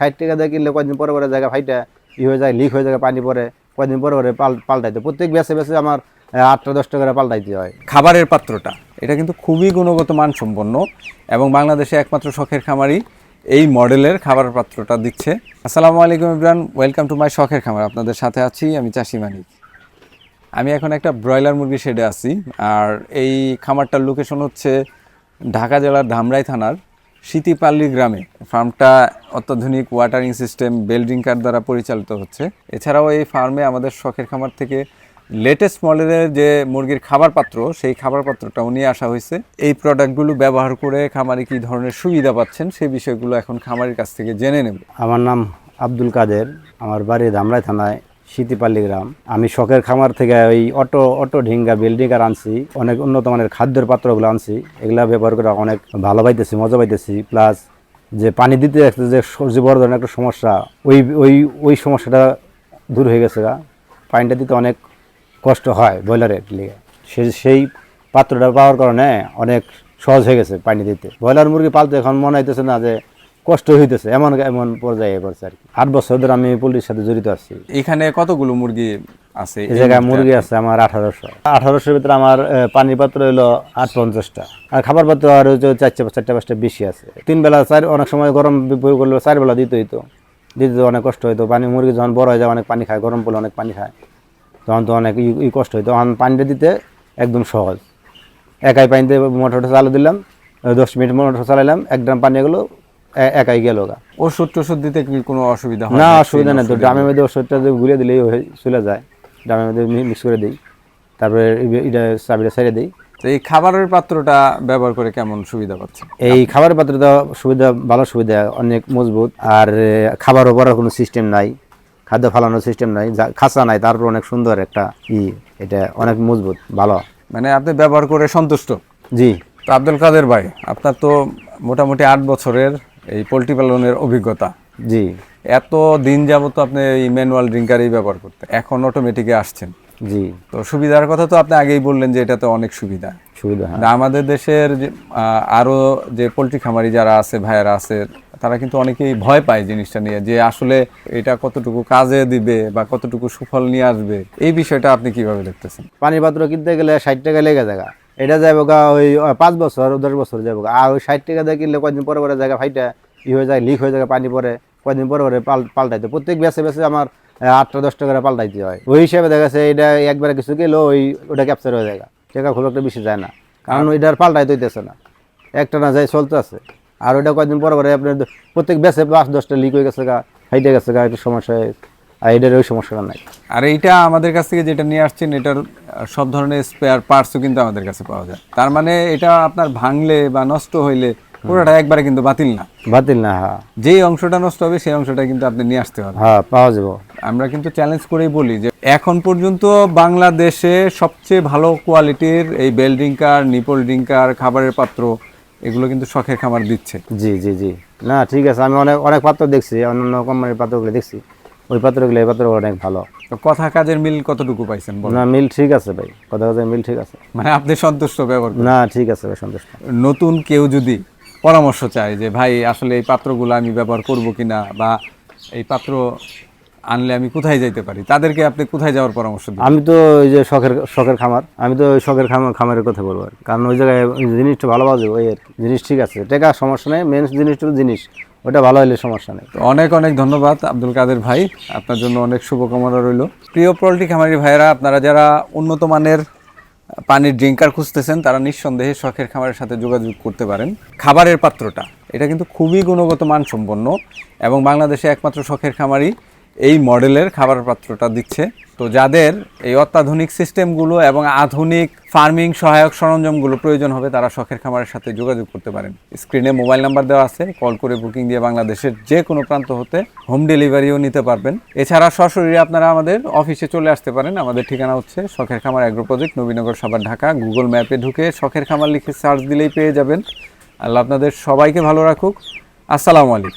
ষাট টাকা দিয়ে কিনলে কয়দিন পরে পরে জায়গা ফাইটা ই হয়ে যায় লিক হয়ে যায়, পানি পরে, কয়দিন পরে পরে পাল পাল্টাইতে। প্রত্যেক বেসে বেসে আমার আটটা, দশটা করে পাল্টাইতে হয়। খাবারের পাত্রটা, এটা কিন্তু খুবই গুণগত মানসম্পন্ন এবং বাংলাদেশে একমাত্র শখের খামারই এই মডেলের খাবার পাত্রটা দিচ্ছে। আসসালামু আলাইকুম ইব্রান ওয়েলকাম টু মাই শখের খামার। আপনাদের সাথে আছি আমি চাষি মানিক। আমি এখন একটা ব্রয়লার মুরগি শেডে আছি, আর এই খামারটার লোকেশন হচ্ছে ঢাকা জেলার ধামরাই থানার সিতিপাল্লি গ্রামে। ফার্মটা অত্যাধুনিক ওয়াটারিং সিস্টেম বেলড্রিঙ্কার দ্বারা পরিচালিত হচ্ছে। এছাড়াও এই ফার্মে আমাদের শখের খামার থেকে লেটেস্ট মডেলের যে মুরগির খাবার পাত্র সেই খাবার পাত্রটাও নিয়ে আসা হয়েছে। এই প্রোডাক্টগুলো ব্যবহার করে খামারে কী ধরনের সুবিধা পাচ্ছেন সেই বিষয়গুলো এখন খামারের কাছ থেকে জেনে নেব। আমার নাম আব্দুল কাদের, আমার বাড়ি ধামরাই থানায় সিতিপাল্লি গ্রাম। আমি শখের খামার থেকে ওই অটো অটো ঢিঙ্গা বিল্ডিংকার আনছি। অনেক উন্নত মানের খাদ্যের পাত্রগুলো আনছি। এগুলা ব্যবহার করে অনেক ভালো পাইতেছি, মজা পাইতেছি। প্লাস যে পানি দিতে একটা যে সবজি বড় ধরনের একটা সমস্যা, ওই ওই ওই সমস্যাটা দূর হয়ে গেছে পানিটা দিতে অনেক কষ্ট হয় ব্রয়লারের লিগে। সে, সেই পাত্রটা পাওয়ার কারণে অনেক সহজ হয়ে গেছে পানি দিতে। ব্রয়লার মুরগি পালতে এখন মনে হইতেছে না যে কষ্ট হইতেছে এমন এমন পর্যায়ে পড়ছে আর কি। আট বছর ধরে আমি পোলট্রির সাথে জড়িত আছি। এখানে কতগুলো মুরগি আছে? এই জায়গায় মুরগি আছে আমার আঠারোশো। আঠারোশোর ভিতরে আমার পানির পাত্র হলো আট পঞ্চাশটা। আর খাবার পাত্র আর হচ্ছে চারটে চারটে পাঁচটা বেশি আছে। তিন বেলা চার অনেক সময় গরম করলে চার বেলা দিতে হইতো। দিতে তো অনেক কষ্ট হইতো। পানি মুরগি যখন বড় হয়ে যায় অনেক পানি খায় গরম পড়লে অনেক পানি খায়। তখন তো অনেক ই- কষ্ট হইতো। তখন পানিটা দিতে একদম সহজ। একাই পানিতে মোটরটা চালু দিলাম দশ মিনিট মোটর চালাইলাম এক ড্রাম পানি এগুলো একাই গেল গা। ওষুধ টষুধ দিতে কি কোনো অসুবিধা না অসুবিধা নেই তো। ড্রামের মধ্যে ওষুধটা যদি ঘুরে দিলেই চলে যায়। ড্রামের মধ্যে মিক্স করে দিই। তারপরে এটা চাবিটা ছেড়ে দিই। তো এই খাবারের পাত্রটা ব্যবহার করে কেমন সুবিধা পাচ্ছে? এই খাবারের পাত্রটা সুবিধা ভালো সুবিধা অনেক মজবুত। আর খাবার ওপর কোনো সিস্টেম নাই। খাদ্য ফালানোর সিস্টেম নাই। খাঁচা নাই তারপর অনেক সুন্দর একটা ই। এটা অনেক মজবুত ভালো। মানে আপনি ব্যবহার করে সন্তুষ্ট? জি। তো আব্দুল কাদের ভাই আপনার তো মোটামুটি আট বছরের এই পোলট্রি পালনের অভিজ্ঞতা। জি। এত দিন যাবত আপনি এই ম্যানুয়াল ড্রিঙ্কারই ব্যবহার করতে এখন অটোমেটিকে আসছেন। জি। তো সুবিধার কথা তো আপনি আগেই বললেন যে এটাতে অনেক সুবিধা। সুবিধা হ্যাঁ। আমাদের দেশের যে, আহ, আরও যে পোলট্রি খামারি যারা আছে ভাইয়ারা আছে তারা কিন্তু অনেকেই ভয় পায় জিনিসটা নিয়ে যে আসলে এটা কতটুকু কাজে দিবে বা কতটুকু সুফল নিয়ে আসবে। এই বিষয়টা আপনি কীভাবে দেখতেছেন? পানির পাত্র কিনতে গেলে ষাট টাকা লেগে জায়গা এটা যাব গা ওই পাঁচ বছর, দশ বছর যাব গা। আর ওই ষাট টাকা দিয়ে কিনলে কয়দিন পরে পরে জায়গা ফাইটা, ই হয়ে যায় লিক হয়ে যায়, পানি পরে, কয়দিন পরে পরে পাল পাল্টাইতে প্রত্যেক বেসে বেসে আমার আটটা দশ টাকা করে পাল্টাইতে হয়। ওই হিসাবে দেখা যাচ্ছে এটা একবারে কিছু গেলেও ওই, ওটা ক্যাপচার হয়ে যায়। টাকা খুব একটা বেশি যায় না। কারণ ওইটার পাল্টাইতে হইতেছে না। একটা না যায় চলতে আছে। আর ওইটা কয়দিন পরে পরে আপনার প্রত্যেক বেসে পাঁচ, দশটা লিক হয়ে গেছে গা হাইটে গেছে গা, একটু সমস্যা হয়ে আর এটার ওই সমস্যাটা নাই। আর এইটা আমাদের কাছ থেকে যেটা নিয়ে আসছেন এটার সব ধরনের স্পেয়ার পার্টসও কিন্তু আমাদের কাছে পাওয়া যায়। তার মানে এটা আপনার ভাঙলে বা নষ্ট হইলে পুরোটা একবারে কিন্তু বাতিল না। বাতিল না হ্যাঁ। যেই অংশটা নষ্ট হবে সেই অংশটা কিন্তু আপনি নিয়ে আসতে পারবেন হ্যাঁ পাওয়া যাব। আমরা কিন্তু চ্যালেঞ্জ করেই বলি যে এখন পর্যন্ত বাংলাদেশে সবচেয়ে ভালো কোয়ালিটির এই বেল ড্রিঙ্কার নিপল ড্রিঙ্কার খাবারের পাত্র এগুলো কিন্তু শখের খামার দিচ্ছে। জি জি জি। না ঠিক আছে আমি অনেক অনেক পাত্র দেখছি অন্যান্য কোম্পানির পাত্রগুলো দেখছি। ওই পাত্রগুলো এই পাত্র অনেক ভালো। তো কথা কাজের মিল কতটুকু পাইছেন না মিল ঠিক আছে ভাই। কথা কথা মিল ঠিক আছে। মানে আপনি সন্তুষ্ট ব্যবহার না ঠিক আছে ভাই সন্তুষ্ট। নতুন কেউ যদি পরামর্শ চায় যে ভাই আসলে এই পাত্রগুলো আমি ব্যবহার করব কিনা বা এই পাত্র আনলে আমি কোথায় যাইতে পারি? তাদেরকে আপনি কোথায় যাওয়ার পরামর্শ দিবেন? আমি তো ওই যে শখের শখের খামার আমি তো ওই শখের খামার খামারের কথা বলব আর কারণ ওই জায়গায় জিনিসটা ভালো পাওয়া যাবে ওই জিনিস ঠিক আছে টাকা সমস্যা নেই। মেন জিনিসটা জিনিস। ওটা ভালো হলে সমস্যা নেই। অনেক অনেক ধন্যবাদ আব্দুল কাদের ভাই। আপনার জন্য অনেক শুভকামনা রইল। প্রিয় পোলট্রি খামারি ভাইয়েরা, আপনারা যারা উন্নত মানের পানির ড্রিঙ্কার খুঁজতেছেন, তারা নিঃসন্দেহে শখের খামারের সাথে যোগাযোগ করতে পারেন। খাবারের পাত্রটা, এটা কিন্তু খুবই গুণগত মানসম্পন্ন এবং বাংলাদেশে একমাত্র শখের খামারই এই মডেলের খাবার পাত্রটা দিচ্ছে। তো যাদের এই অত্যাধুনিক সিস্টেমগুলো এবং আধুনিক ফার্মিং সহায়ক সরঞ্জামগুলো প্রয়োজন হবে, তারা শখের খামারের সাথে যোগাযোগ করতে পারেন। স্ক্রিনে মোবাইল নাম্বার দেওয়া আছে, কল করে বুকিং দিয়ে বাংলাদেশের যে কোনো প্রান্ত হতে হোম ডেলিভারিও নিতে পারবেন। এছাড়া সরাসরি আপনারা আমাদের অফিসে চলে আসতে পারেন। আমাদের ঠিকানা হচ্ছে শখের খামার agro project, Nabinagar Savar, Dhaka. Google ম্যাপে ঢুকে শখের খামার লিখে সার্চ দিলেই পেয়ে যাবেন। আল্লাহ আপনাদের সবাইকে ভালো রাখুক। আসসালামু আলাইকুম।